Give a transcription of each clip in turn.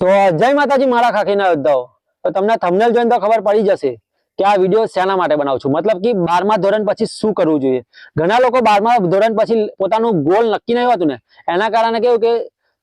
તો જય માતાજી, મારા ખાખીના યોદ્ધાઓ. તો તમને થંબનેલ જોઈને તો ખબર પડી જશે કે આ વીડિયો શેના માટે બનાવું છું. મતલબ કે બારમા ધોરણ પછી શું કરવું જોઈએ? ઘણા લોકો બારમા ધોરણ પછી પોતાનું ગોલ નક્કી નહીં હોતું ને, એના કારણે કેવું કે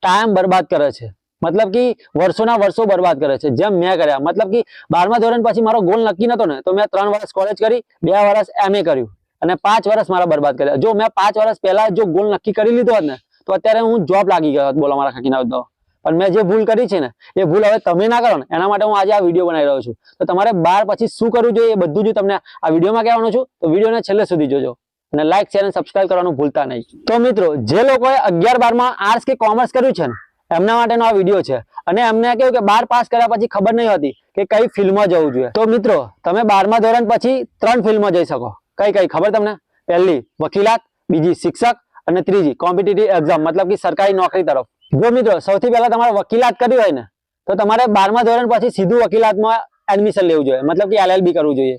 ટાઈમ બરબાદ કરે છે. મતલબ કે વર્ષોના વર્ષો બરબાદ કરે છે. જેમ મેં કર્યા. મતલબ કે બારમા ધોરણ પછી મારો ગોલ નક્કી નતો ને, તો મેં ત્રણ વર્ષ કોલેજ કરી, બે વર્ષ એમએ કર્યું અને પાંચ વર્ષ મારા બરબાદ કર્યા. જો મેં પાંચ વર્ષ પહેલા જો ગોલ નક્કી કરી લીધો હોત ને, તો અત્યારે હું જોબ લાગી ગયો હોત, બોલો મારા ખાખીના યોદ્ધાઓ. પણ મેં જે ભૂલ કરી છે ને, એ ભૂલ હવે તમે ના કરો ને, એના માટે હું આજે આ વીડિયો બનાવી રહ્યો છું. તો તમારે બાર પછી શું કરવું જોઈએ એ બધું જ તમને આ વિડીયોમાં કહેવાનું છું. તો વિડીયોને છેલ્લે સુધી જોજો. અને લાઈક શેર અને સબસ્ક્રાઇબ કરવાનું ભૂલતા નહીં. તો મિત્રો, જે લોકોએ અગિયાર બારમાં આર્ટ્સ કે કોમર્સ કર્યું છે ને, એમના માટેનો આ વીડિયો છે. અને એમને કેવું કે બાર પાસ કર્યા પછી ખબર નહીં હોતી કે કઈ ફિલ્મમાં જવું જોઈએ. તો મિત્રો, તમે બારમા ધોરણ પછી ત્રણ ફિલ્મો જઈ શકો. કઈ કઈ ખબર તમને? પહેલી, વકીલાત, બીજી, શિક્ષક અને ત્રીજી કોમ્પિટિટિવ એક્ઝામ મતલબ કે સરકારી નોકરી તરફ. જો મિત્રો, સૌથી પહેલા તમારે વકીલાત કરી હોય ને, તો તમારે બારમા ધોરણ પછી સીધું વકીલાતમાં એડમિશન લેવું જોઈએ. મતલબ કે એલએલબી કરવું જોઈએ.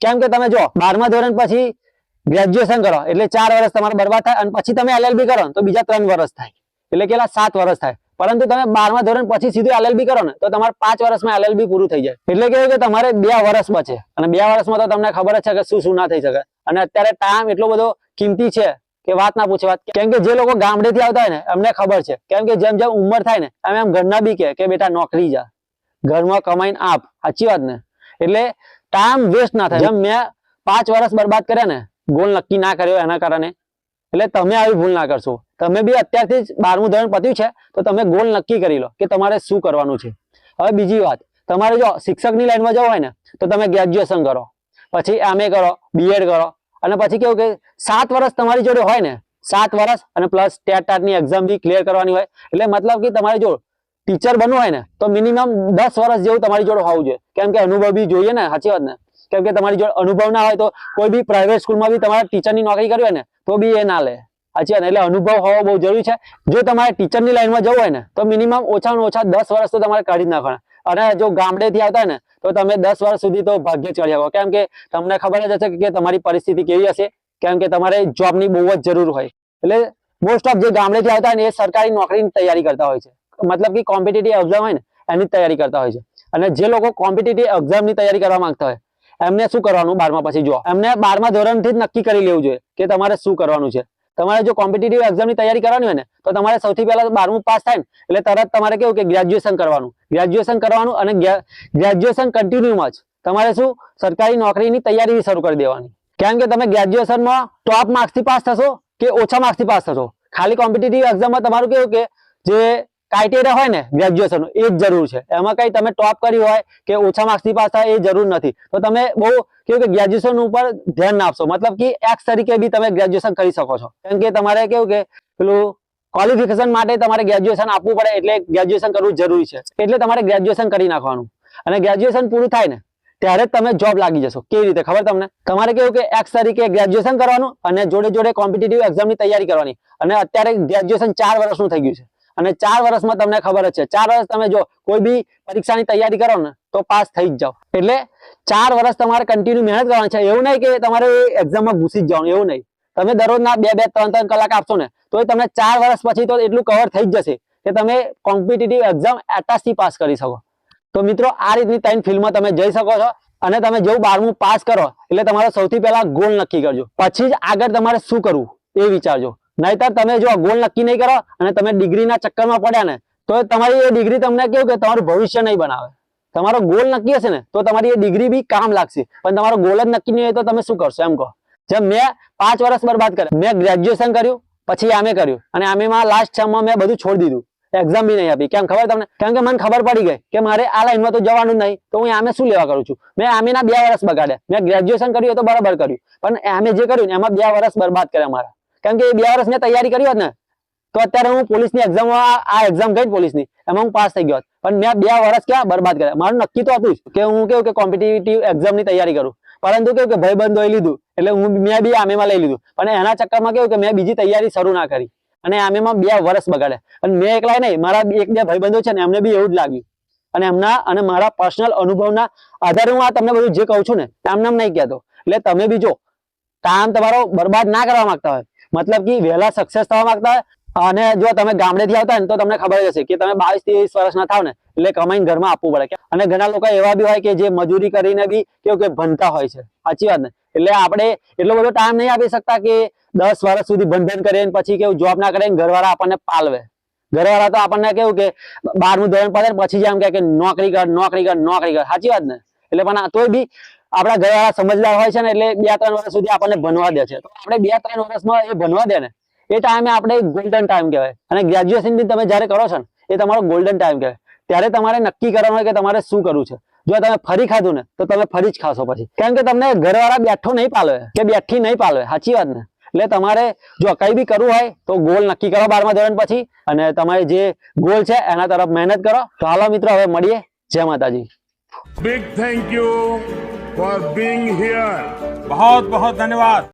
કેમ કે તમે જો, બારમા ધોરણ પછી ગ્રેજ્યુએશન કરો, એટલે ચાર વર્ષ તમારે બરબાદ થાય અને પછી તમે એલએલબી કરો તો બીજા ત્રણ વર્ષ થાય. એટલે કેટલા? સાત વર્ષ થાય. પરંતુ તમે બારમા ધોરણ પછી સીધું એલએલબી કરો ને, તો તમારે પાંચ વર્ષમાં એલએલબી પૂરું થઈ જાય. એટલે કેવું કે તમારે બે વર્ષ બચે. અને બે વર્ષમાં તો તમને ખબર જ છે કે શું શું ના થઈ શકે. અને અત્યારે ટાઈમ એટલો બધો કિંમતી છે કે વાત ના પૂછે વાત. કેમ કે જે લોકો ગામડેથી આવતા હોય ને એમને ખબર છે. કેમ કે જેમ જેમ ઉંમર થાય ને, એમ એમ ઘરના બી કે, બેટા, નોકરી જા. ઘરમાં કમાઈને આપ. સાચી વાત ને? એટલે ટાઈમ વેસ્ટ ના થાય. જેમ મેં પાંચ વર્ષ બરબાદ કર્યા ને ગોલ નક્કી ના કર્યો એના કારણે. એટલે તમે આવી ભૂલ ના કરશો. તમે બી અત્યારથી જ બારમું ધોરણ પત્યું છે, તો તમે ગોલ નક્કી કરી લો કે તમારે શું કરવાનું છે. હવે બીજી વાત. તમારે જો શિક્ષકની લાઈનમાં જવું હોય ને, તો તમે ગ્રેજ્યુએશન કરો. પછી એમ કરો બીએડ કરો. અને પછી કેવું કે સાત વર્ષ તમારી જોડે હોય ને, સાત વર્ષ અને પ્લસ ટેટ ટાટની એક્ઝામ બી ક્લિયર કરવાની હોય, એટલે મતલબ કે તમારે જો ટીચર બનવું હોય ને, તો મિનિમમ દસ વર્ષ જેવું તમારી જોડે હોવું જોઈએ. કેમ કે અનુભવ બી જોઈએ ને, સાચી વાત ને? કેમ કે તમારી જોડે અનુભવ ના હોય તો કોઈ બી પ્રાઇવેટ સ્કૂલમાં બી તમારે ટીચરની નોકરી કરવી હોય ને, તો બી એ ના લે. સાચી વાત? એટલે અનુભવ હોવો બહુ જરૂરી છે. જો તમારે ટીચરની લાઈનમાં જવું હોય ને, તો મિનિમમ ઓછામાં ઓછા દસ વર્ષ તો તમારે કાઢી જ નાખવાના. અને જો ગામડેથી આવતા ને, તો તમે દસ વર્ષ સુધી તો ભાગ્ય ચડી આવો કેમ કે તમને ખબર જ હશે કે તમારી પરિસ્થિતિ કેવી હશે? કેમ કે તમારે જોબની બહુ જ જરૂર હોય. એટલે મોસ્ટ ઓફ જે ગામડેથી આવતા હોય ને, એ સરકારી નોકરીની તૈયારી કરતા હોય છે. મતલબ કે કોમ્પિટિટિવ એક્ઝામ હોય ને, એની તૈયારી કરતા હોય છે. અને જે લોકો કોમ્પિટિટિવ એક્ઝામની તૈયારી કરવા માંગતા હોય, એમને શું કરવાનું બારમા પછી જો એમને બારમા ધોરણથી જ નક્કી કરી લેવું જોઈએ કે તમારે શું કરવાનું છે. તમારે જો કોમ્પિટિટિવ એક્ઝામની તૈયારી કરવાની હોય ને, તો તમારે સૌથી પહેલા બારમું પાસ થાય ને, એટલે તરત તમારે કેવું કે ગ્રેજ્યુએશન કરવાનું. ગ્રેજ્યુએશન કરવાનું અને ગ્રેજ્યુએશન કન્ટિન્યુમાં જ તમારે શું? સરકારી નોકરીની તૈયારી શરૂ કરી દેવાની. કેમ કે તમે ગ્રેજ્યુએશનમાં ટોપ માર્ક્સથી પાસ થશો કે ઓછા માર્ક્સથી પાસ થશો? ખાલી કોમ્પિટિટિવ એક્ઝામમાં તમારું કેવું કે જે ક્રાઇટેરિયા હોય ને ગ્રેજ્યુએશન એ જ જરૂર છે. એમાં કઈ તમે ટોપ કર્યું હોય કે ઓછા માર્ક્સથી પાસ થાય એ જરૂર નથી. તો તમે બહુ કેવું કે ગ્રેજ્યુએશન ઉપર ધ્યાન ના આપશો. મતલબ કે એક્સ તરીકે બી તમે ગ્રેજ્યુએશન કરી શકો છો. કેમ કે તમારે કેવું કે પેલું ક્વોલિફિકેશન માટે તમારે ગ્રેજ્યુએશન આપવું પડે એટલે ગ્રેજ્યુએશન કરવું જરૂરી છે. એટલે તમારે ગ્રેજ્યુએશન કરી નાખવાનું. અને ગ્રેજ્યુએશન પૂરું થાય ને, ત્યારે તમે જોબ લાગી જશો. કેવી રીતે? ખબર તમને? તમારે કેવું કે એક્સ તરીકે ગ્રેજ્યુએશન કરવાનું અને જોડે જોડે કોમ્પિટિટિવ એક્ઝામની તૈયારી કરવાની. અને અત્યારે ગ્રેજ્યુએશન ચાર વર્ષનું થઈ ગયું છે. અને ચાર વર્ષમાં તમને ખબર જ છે. ચાર વર્ષ તમે જો કોઈ બી પરીક્ષાની તૈયારી કરો ને, તો પાસ થઈ જ જાઓ. એટલે ચાર વર્ષ તમારે કન્ટિન્યુ મહેનત કરવાની છે. એવું નહીં કે તમારે એક્ઝામમાં ઘૂસી જ જવાનું, એવું નહીં. તમે દરરોજના બે બે, ત્રણ ત્રણ કલાક આપશો ને તો એ તમને ચાર વર્ષ પછી તો એટલું કવર થઈ જ જશે કે તમે કોમ્પિટિટિવ એક્ઝામ એટાસથી પાસ કરી શકો. તો મિત્રો, આ રીતની ત્રણ ફિલ્ડમાં તમે જઈ શકો છો અને તમે જેવું બારમું પાસ કરો, એટલે તમારે સૌથી પહેલા ગોલ નક્કી કરજો. પછી જ આગળ તમારે શું કરવું એ વિચારજો. નહીતર તમે જો ગોલ નક્કી નહીં કરો અને તમે ડિગ્રીના ચક્કરમાં પડ્યા ને, તો તમારી એ ડિગ્રી તમને કેવું કે તમારું ભવિષ્ય નહીં બનાવે. તમારો ગોલ નક્કી હશે ને, તો તમારી એ ડિગ્રી બી કામ લાગશે. પણ તમારો ગોલ જ નક્કી નહીં હોય તો તમે શું કરશો એમ કહો. જેમ મેં પાંચ વર્ષ બરબાદ કર્યા. મેં ગ્રેજ્યુએશન કર્યું, પછી આમે કર્યું. અને આમેમાં લાસ્ટ સેમમાં મેં બધું છોડી દીધું. એક્ઝામ બી નહીં આપી. કેમ ખબર તમને? કેમ કે મને ખબર પડી ગઈ કે મારે આ લાઈનમાં તો જવાનું નહીં. તો હું આમે શું લેવા કરું છું? મેં આમેના બે વર્ષ બગાડ્યા. મેં ગ્રેજ્યુએશન કર્યું તો બરાબર કર્યું. પણ આમે જે કર્યું એમાં બે વર્ષ બરબાદ કર્યા મારા. કેમ કે બે વર્ષ મેં તૈયારી કરી હોત ને, તો અત્યારે હું પોલીસની એક્ઝામ આ એક્ઝામ ગઈ પોલીસની, એમાં હું પાસ થઈ ગયો પણ મેં બે વર્ષ ક્યાં બરબાદ કર્યા? મારું નક્કી તો હતું કે હું કેવું કે કોમ્પિટિટિવ એક્ઝામની તૈયારી કરું. પરંતુ કેવું કે ભાઈબંધોએ લીધું, એટલે હું મેં બી આમેમાં લઈ લીધું. પણ એના ચક્કરમાં કેવું કે મેં બીજી તૈયારી શરૂ ના કરી. અને આમેમાં બે વર્ષ બગાડ્યા. અને મેં એકલા નહીં, મારા એક બે ભાઈબંધો છે ને, એમને બી એવું જ લાગ્યું. અને એમના, અને મારા પર્સનલ અનુભવના આધારે હું આ તમને બધું જે કહું છું ને, એમને એમ નહીં કહેતો. એટલે તમે બી જો, કામ તમારો બરબાદ ના કરવા માંગતા હોય મતલબ કે વહેલા સક્સેસ થવા માંગતા અને જો તમે ગામડેથી આવતા ને તો તમને ખબર હશે કે તમે બાવીસ ત્રીસ વર્ષના થાવ ને, એટલે કમાઈને ઘરમાં આપવું પડે અને ઘણા લોકો એવા બી હોય કે જે મજૂરી કરીને બી કેવું કે ભણતા હોય છે. સાચી વાત ને? એટલે આપણે એટલો બધો ટાઈમ નહીં આપી શકતા કે દસ વર્ષ સુધી બંધન કરીને પછી કેવું જોબ ના કરીને ઘરવાળા આપણને પાલવે. ઘરવાળા તો આપણને કેવું કે બારમું ધોરણ પડે પછી જ એમ કે નોકરી કર નોકરી કર નોકરી કર. સાચી વાત ને? એટલે પણ તોય બી આપણા ઘરવાળા સમજદાર હોય છે ને એટલે બે ત્રણ વર્ષ સુધી આપણને ભણવા દે છે. તો આપણે બે ત્રણ વર્ષમાં એ ભણવા દે ને, એ ટાઈમે આપણે ગોલ્ડન ટાઈમ કહેવાય. અને ગ્રેજ્યુએશન બી તમે જ્યારે કરો છો ને, એ તમારો ગોલ્ડન ટાઈમ કહેવાય. ત્યારે તમારે નક્કી કરવાનું હોય કે તમારે શું કરવું છે. જો તમે ફરી ખાધું ને, તો તમે ફરી જ ખાશો પછી. કારણ કે તમને ઘરવાળા બેઠો નહીં પાલવે કે બેઠી નહીં પાલવે સાચી વાત ને? એટલે તમારે જો કઈ બી કરવું હોય, તો ગોલ નક્કી કરો બારમા ધોરણ પછી. અને તમારે જે ગોલ છે, એના તરફ મહેનત કરો. તો હાલો મિત્રો, હવે મળીએ. Jai Mataji. Big thank you. for being here. बहुत बहुत धन्यवाद